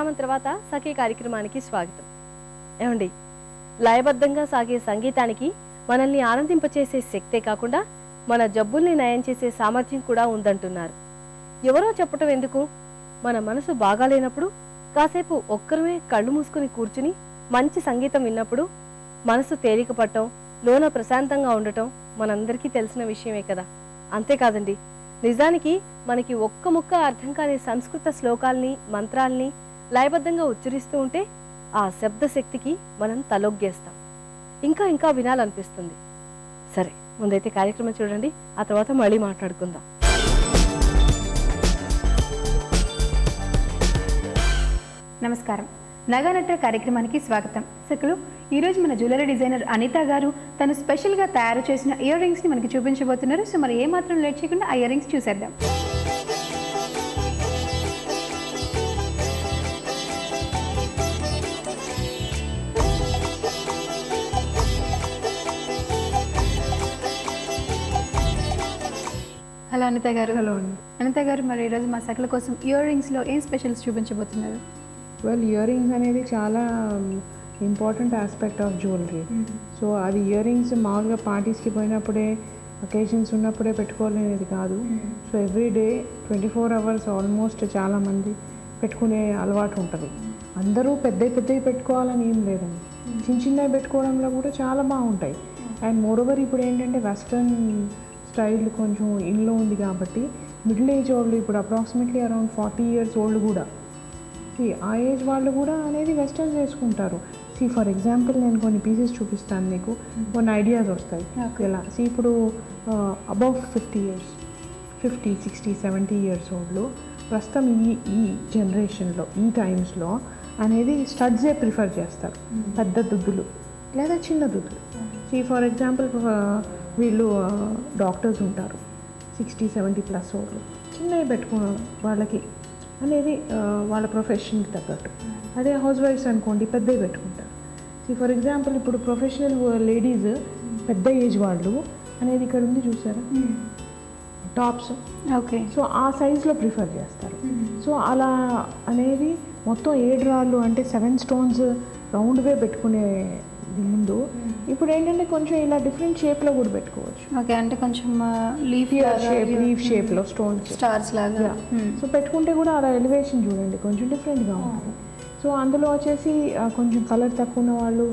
విరామం తర్వాత సఖీ కార్యక్రమానికి స్వాగతం. ఏమండి లయబద్ధంగా సాగే సంగీతానికి మనల్ని ఆనందింపచేసే శక్తే కాకుండా మన జబ్బుల్ని నయం చేసే సామర్థ్యం కూడా ఉందంటున్నారు. ఎవరో చెప్పటం ఎందుకు? మన మనసు బాగాలేనప్పుడు కాసేపు ఒక్కరమే కళ్ళు మూసుకుని కూర్చుని మంచి సంగీతం విన్నప్పుడు మనసు తేలిక పట్టడం లోన ప్రశాంతంగా ఉండటం మనందరికీ తెలిసిన విషయమే కదా. అంతేకాదండి నిజానికి మనకి ఒక్క ముక్క అర్థం కాని సంస్కృత శ్లోకాల్ని మంత్రాల్ని లయబద్ధంగా ఉచ్చరిస్తూ ఉంటే ఆ శబ్ద శక్తికి మనం తలొగ్గేస్తాం. ఇంకా ఇంకా వినాలనిపిస్తుంది. సరే ముందైతే కార్యక్రమం చూడండి. ఆ తర్వాత మళ్ళీ మాట్లాడుకుందాం. నమస్కారం. నగానట్ర కార్యక్రమానికి స్వాగతం. సకులు ఈరోజు మన జ్యువెలరీ డిజైనర్ అనిత గారు తను స్పెషల్గా తయారు చేసిన ఇయర్ రింగ్స్ని మనకి చూపించబోతున్నారు. సో మరి ఏ మాత్రం లేట్ చేయకుండా ఆ ఇయర్ రింగ్స్ చూసేద్దాం. హలో అనిత గారు. హలో అండి. అనిత గారు మరి ఈరోజు మా సకల కోసం ఇయర్ రింగ్స్లో ఏం స్పెషల్స్ చూపించబోతున్నారు? వెల్ ఇయర్ రింగ్స్ అనేది చాలా important aspect of jewellery so అది ఇయర్ రింగ్స్ మామూలుగా పార్టీస్కి పోయినప్పుడే అకేషన్స్ ఉన్నప్పుడే పెట్టుకోవాలనేది కాదు. So every day twenty four hours almost చాలామంది పెట్టుకునే అలవాటు ఉంటుంది. అందరూ పెద్ద పెద్దవి పెట్టుకోవాలని ఏం లేదండి. చిన్న చిన్నవి పెట్టుకోవడంలో కూడా చాలా బాగుంటాయి. అండ్ మోరోవర్ ఇప్పుడు ఏంటంటే వెస్ట్రన్ స్టైల్ కొంచెం ఇన్లో ఉంది కాబట్టి మిడిల్ ఏజ్ వాళ్ళు ఇప్పుడు approximately around forty years old కూడా. సి ఆ ఏజ్ వాళ్ళు కూడా అనేది వెస్టర్న్ చేసుకుంటారు. సి ఫర్ ఎగ్జాంపుల్ నేను కొన్ని పీసెస్ చూపిస్తాను మీకు. కొన్ని ఐడియాస్ వస్తాయి. ఎలా? సి ఇప్పుడు above fifty years fifty sixty seventy years ఓల్డ్లో ప్రస్తుతం ఈ ఈ జనరేషన్లో ఈ టైమ్స్లో అనేది స్టడ్సే ప్రిఫర్ చేస్తారు. పెద్ద దుద్దులు లేదా చిన్న దుద్దులు. సి ఫర్ ఎగ్జాంపుల్ వీళ్ళు డాక్టర్స్ ఉంటారు. సిక్స్టీ సెవెంటీ ప్లస్ వాళ్ళు. చిన్నవి పెట్టుకున్న వాళ్ళకి అనేది వాళ్ళ ప్రొఫెషన్కి తగ్గట్టు. అదే హౌస్ వైఫ్స్ అనుకోండి పెద్దవి పెట్టుకుంటారు. సి ఫర్ ఎగ్జాంపుల్ ఇప్పుడు ప్రొఫెషనల్ లేడీస్ పెద్ద ఏజ్ వాళ్ళు అనేది ఇక్కడ ఉంది చూసారా? టాప్స్. ఓకే. సో ఆ సైజులో ప్రిఫర్ చేస్తారు. సో అలా అనేది మొత్తం ఏడు రాళ్ళు అంటే సెవెన్ స్టోన్స్ రౌండ్గా పెట్టుకునే ముందు ఇప్పుడు ఏంటంటే కొంచెం ఇలా డిఫరెంట్ షేప్లో కూడా పెట్టుకోవచ్చు. ఓకే అంటే కొంచెం లీఫ్ షేప్ లీఫ్ షేప్లో స్టోన్స్ స్టార్స్ లాగా. సో పెట్టుకుంటే కూడా అలా ఎలివేషన్ చూడండి కొంచెం డిఫరెంట్గా ఉంటుంది. సో అందులో వచ్చేసి కొంచెం కలర్ తక్కువ ఉన్న వాళ్ళు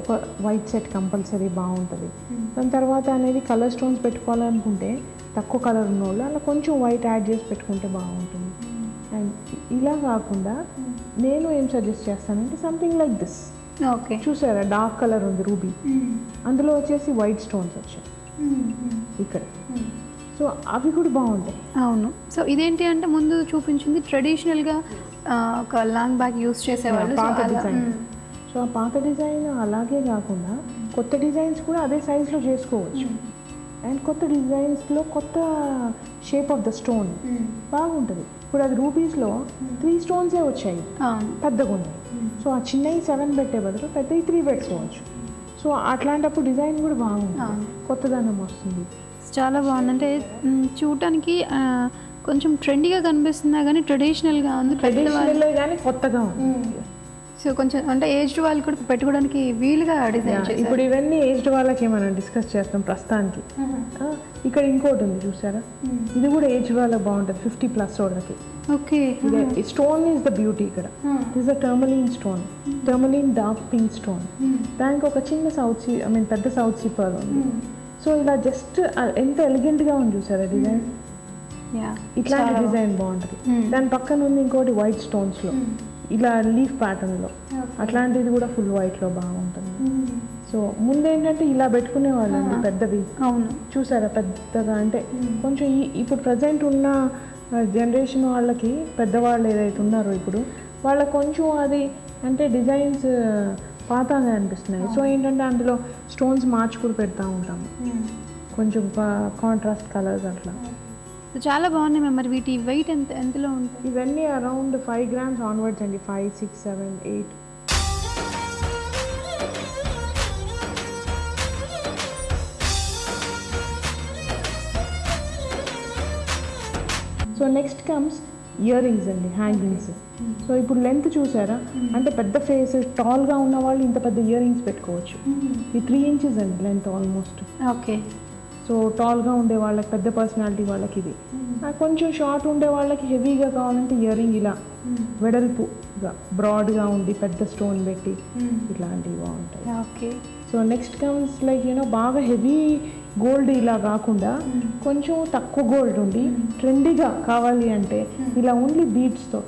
ఒక వైట్ సెట్ కంపల్సరీ బాగుంటుంది. దాని తర్వాత అనేది కలర్ స్టోన్స్ పెట్టుకోవాలనుకుంటే తక్కువ కలర్ ఉన్న వాళ్ళు అలా కొంచెం వైట్ యాడ్ చేసి పెట్టుకుంటే బాగుంటుంది. అండ్ ఇలా కాకుండా నేను ఏం సజెస్ట్ చేస్తానంటే సంథింగ్ లైక్ దిస్ ఓకే. చూసారా? డార్క్ కలర్ ఉంది రూబీ. అందులో వచ్చేసి వైట్ స్టోన్స్ వచ్చాయి. ఇక్కడ. సో అవి కూడా బాగుంటాయి. అవును. సో ఇదేంటి అంటే ముందు చూపించింది ట్రెడిషనల్గా ఒక లాంగ్ బ్యాగ్ యూస్ చేసేవాళ్ళు. పాత డిజైన్. సో ఆ పాత డిజైన్ అలాగే కాకుండా కొత్త డిజైన్స్ కూడా అదే సైజులో చేసుకోవచ్చు. అండ్ కొత్త డిజైన్స్లో కొత్త షేప్ ఆఫ్ ద స్టోన్ బాగుంటుంది. ఇప్పుడు అది రూపీస్లో త్రీ స్టోన్సే వచ్చాయి. పెద్దగా ఉన్నాయి. సో ఆ చిన్నవి సెవెన్ పెట్టే బదులు పెద్దవి త్రీ పెట్టుకోవచ్చు. సో అట్లాంటప్పుడు డిజైన్ కూడా బాగుంటుంది. కొత్తదనం వస్తుంది. చాలా బాగుంది అంటే చూడటానికి కొంచెం ట్రెండీగా కనిపిస్తున్నా కానీ ట్రెడిషనల్గా ఉంది. ట్రెడిషనల్ కానీ కొత్తగా ఉంది. సో కొంచెం అంటే ఏజ్డ్ వాళ్ళు కూడా పెట్టుకోవడానికి వీలుగా డిజైన్ ఇప్పుడు ఇవన్నీ ఏజ్డ్ వాళ్ళకి మనం డిస్కస్ చేస్తాం ప్రస్తుతానికి. ఆ, ఇక్కడ ఇంకోటి ఉంది చూసారా? ఇది కూడా ఏజ్ వాళ్ళకి బాగుంటుంది ఫిఫ్టీ ప్లస్ వాళ్ళకి. Okay stone is the beauty ఇక్కడ. Is the tourmaline stone tourmaline dark pink stone దానికి ఒక చిన్న సౌత్ సీ ఐ మీన్ పెద్ద సౌత్ సిప్పర్ ఉంది. సో ఇలా జస్ట్ ఎంత ఎలిగెంట్గా ఉంది చూసారా డిజైన్ ఇట్లాంటి డిజైన్ బాగుంటుంది. దాని పక్కన ఉంది ఇంకోటి వైట్ స్టోన్స్లో ఇలా లీఫ్ ప్యాటర్న్లో. అట్లాంటిది కూడా ఫుల్ వైట్లో బాగుంటుంది. సో ముందేంటంటే ఇలా పెట్టుకునే వాళ్ళండి పెద్దవి. అవును. చూసారా పెద్దగా? అంటే కొంచెం ఇప్పుడు ప్రజెంట్ ఉన్న జనరేషన్ వాళ్ళకి పెద్దవాళ్ళు ఏదైతే ఉన్నారో ఇప్పుడు వాళ్ళకి కొంచెం అది అంటే డిజైన్స్ పాతగా అనిపిస్తున్నాయి. సో ఏంటంటే అందులో స్టోన్స్ మార్చి కూడా పెడతా ఉంటాము. కొంచెం కాంట్రాస్ట్ కలర్స్ అట్లా. సో చాలా బాగున్నాయి మ్యామ్. మరి వీటి వెయిట్ ఎంత ఎంతలో ఉంటుంది? ఇవన్నీ అరౌండ్ ఫైవ్ గ్రామ్స్ ఆన్వర్డ్స్ అండి. Five six seven eight so next comes ear rings అండి హ్యాంగింగ్స్ సో ఇప్పుడు లెంత్ చూసారా? అంటే పెద్ద ఫేస్ టాల్గా ఉన్న వాళ్ళు ఇంత పెద్ద ఇయర్ రింగ్స్ పెట్టుకోవచ్చు ఈ త్రీ ఇంచెస్ అండి లెంత్ ఆల్మోస్ట్ ఓకే సో టాల్గా ఉండే వాళ్ళకి పెద్ద పర్సనాలిటీ వాళ్ళకి ఇది. ఆ కొంచెం షార్ట్ ఉండే వాళ్ళకి హెవీగా కావాలంటే ఇయర్ రింగ్ ఇలా వెడల్పుగా బ్రాడ్గా ఉండి పెద్ద స్టోన్ పెట్టి ఇట్లాంటివి బాగుంటాయి. Okay so next comes like you know బాగా హెవీ గోల్డ్ ఇలా కాకుండా కొంచెం తక్కువ గోల్డ్ ఉండి ట్రెండీగా కావాలి అంటే ఇలా ఓన్లీ బీట్స్తో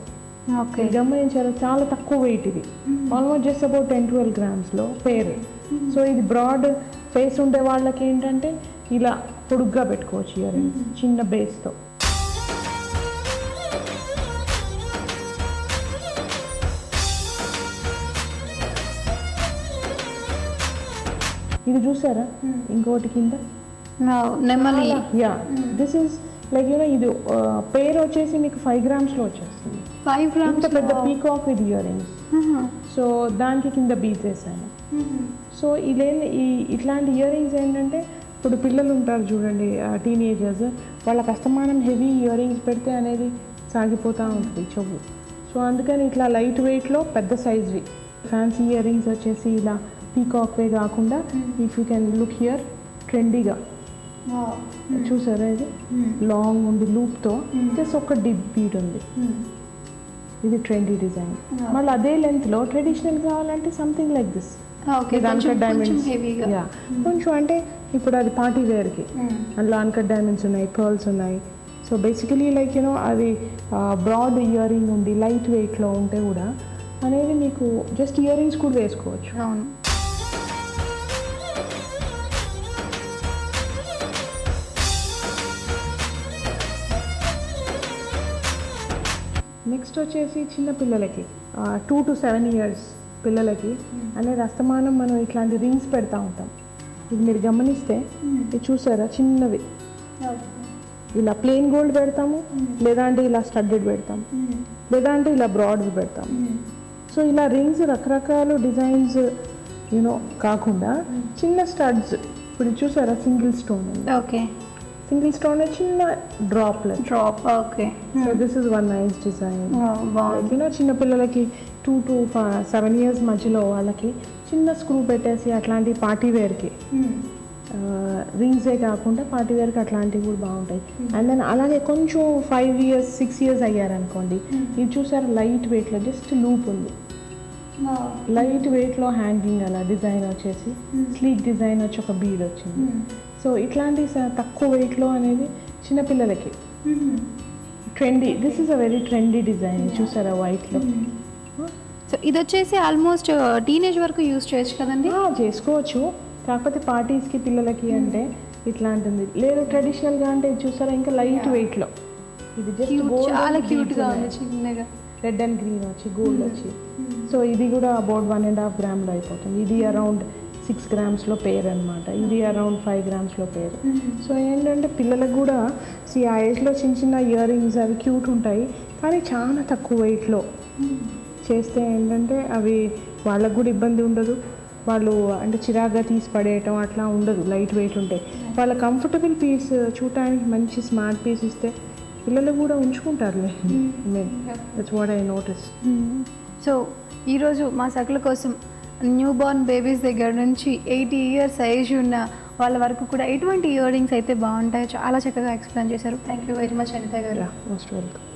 ఓకే గమనించారు చాలా తక్కువ వెయిట్ ఇది. Almost just about ten twelve గ్రామ్స్లో pair so ఇది బ్రాడ్ ఫేస్ ఉండే వాళ్ళకి ఏంటంటే ఇలా పొడుగ్గా పెట్టుకోవచ్చు ఇయర్ రింగ్స్ చిన్న బేస్తో. ఇది చూసారా? ఇంకోటి కింద? Yeah. This is like you know ఇది పేర్ వచ్చేసి మీకు ఫైవ్ గ్రామ్స్లో వచ్చేస్తుంది. ఫైవ్ గ్రామ్స్ పెద్ద peacock with ear rings so దానికి కింద బీచ్ వేసాను సో ఇదే ఈ ఇట్లాంటి ఇయర్ రింగ్స్ ఏంటంటే ఇప్పుడు పిల్లలు ఉంటారు చూడండి టీనేజర్స్ వాళ్ళకి అస్తమానం హెవీ ఇయర్ రింగ్స్ పెడితే అనేది సాగిపోతూ ఉంటుంది చెవు. సో అందుకని ఇట్లా లైట్ వెయిట్లో పెద్ద సైజ్వి ఫ్యాన్సీ ఇయర్ రింగ్స్ వచ్చేసి ఇలా పీకాక్ వే కాకుండా if you can look here ట్రెండీగా చూసారా ఇది? లాంగ్ ఉంది లూప్తో జస్ట్ ఒక డిప్ బీడ్ ఉంది. ఇది ట్రెండీ డిజైన్ మళ్ళీ అదే లెంత్లో ట్రెడిషనల్ కావాలంటే సంథింగ్ లైక్ దిస్ ఓకే కొంచెం కొంచెం హెవీగా యా కొంచెం అంటే ఇప్పుడు అది పార్టీ వేర్కి అందులో అన్కట్ డైమండ్స్ ఉన్నాయి పర్ల్స్ ఉన్నాయి. So basically like you know అది బ్రాడ్ ఇయర్ రింగ్ ఉండి లైట్ వెయిట్లో ఉంటే కూడా అనేది మీకు జస్ట్ ఇయర్ రింగ్స్ కూడా వేసుకోవచ్చు. అవును. నెక్స్ట్ వచ్చేసి చిన్న పిల్లలకి టూ టు సెవెన్ ఇయర్స్ పిల్లలకి అనేది అస్తమానం మనం ఇట్లాంటి రింగ్స్ పెడతా ఉంటాం. ఇది మీరు గమనిస్తే ఇది చూసారా? చిన్నవి. ఇలా ప్లెయిన్ గోల్డ్ పెడతాము లేదా అంటే ఇలా స్టడ్డెడ్ పెడతాము లేదా అంటే ఇలా బ్రాడ్ పెడతాము. సో ఇలా రింగ్స్ రకరకాల డిజైన్స్ యూనో కాకుండా చిన్న స్టడ్స్ ఇప్పుడు చూసారా? Single stone okay single stone చిన్న droplet drop okay so this is one nice design you know చిన్న పిల్లలకి టూ టు సెవెన్ ఇయర్స్ మధ్యలో వాళ్ళకి చిన్న స్క్రూ పెట్టేసి అట్లాంటి పార్టీ వేర్కి రింగ్సే కాకుండా పార్టీ వేర్కి అట్లాంటివి కూడా బాగుంటాయి. అండ్ దెన్ అలాగే కొంచెం ఫైవ్ ఇయర్స్ సిక్స్ ఇయర్స్ అయ్యారనుకోండి ఇది చూసారు లైట్ వెయిట్లో జస్ట్ లూప్ ఉంది. లైట్ వెయిట్లో హ్యాంగింగ్ అలా డిజైన్ వచ్చేసి స్లీక్ డిజైన్ వచ్చి ఒక బీడ్ వచ్చింది. సో ఇట్లాంటి స- తక్కువ వెయిట్లో అనేది చిన్నపిల్లలకి trendy this is a very trendy design చూసారా వైట్లో సో ఇది వచ్చేసి ఆల్మోస్ట్ టీనేజ్ వరకు యూజ్ చేయొచ్చు కదండి? చేసుకోవచ్చు. కాకపోతే పార్టీస్కి పిల్లలకి అంటే ఇట్లాంటిది. లేదు ట్రెడిషనల్గా అంటే చూసారా ఇంకా లైట్ వెయిట్లో ఇది జస్ట్ చాలా క్యూట్గా ఉంది చిన్నగా. రెడ్ అండ్ గ్రీన్ వచ్చి గోల్డ్ వచ్చి. సో ఇది కూడా అబౌట్ వన్ అండ్ హాఫ్ గ్రామ్లో అయిపోతుంది. ఇది అరౌండ్ సిక్స్ గ్రామ్స్లో పేర్ అనమాట ఇది అరౌండ్ ఫైవ్ గ్రామ్స్లో పేర్ సో ఏంటంటే పిల్లలకు కూడా సి ఆ ఏజ్లో చిన్న చిన్న ఇయర్ రింగ్స్ అవి క్యూట్ ఉంటాయి కానీ చాలా తక్కువ వెయిట్లో చేస్తే ఏంటంటే అవి వాళ్ళకు కూడా ఇబ్బంది ఉండదు. వాళ్ళు అంటే చిరాగ్గా తీసి పడేయటం అట్లా ఉండదు లైట్ వెయిట్ ఉంటాయి వాళ్ళ కంఫర్టబుల్ పీస్ చూడటానికి మంచి స్మార్ట్ పీస్ ఇస్తే పిల్లలు కూడా ఉంచుకుంటారులే. నేను that's what I notice so ఈరోజు మా సకుల కోసం న్యూ బోర్న్ బేబీస్ దగ్గర నుంచి ఎయిటీ ఇయర్స్ ఏజ్ ఉన్న వాళ్ళ వరకు కూడా ఎటువంటి ఇయర్ రింగ్స్ అయితే బాగుంటాయో చాలా చక్కగా ఎక్స్ప్లెయిన్ చేశారు. Thank you very much Anitha garu. Most welcome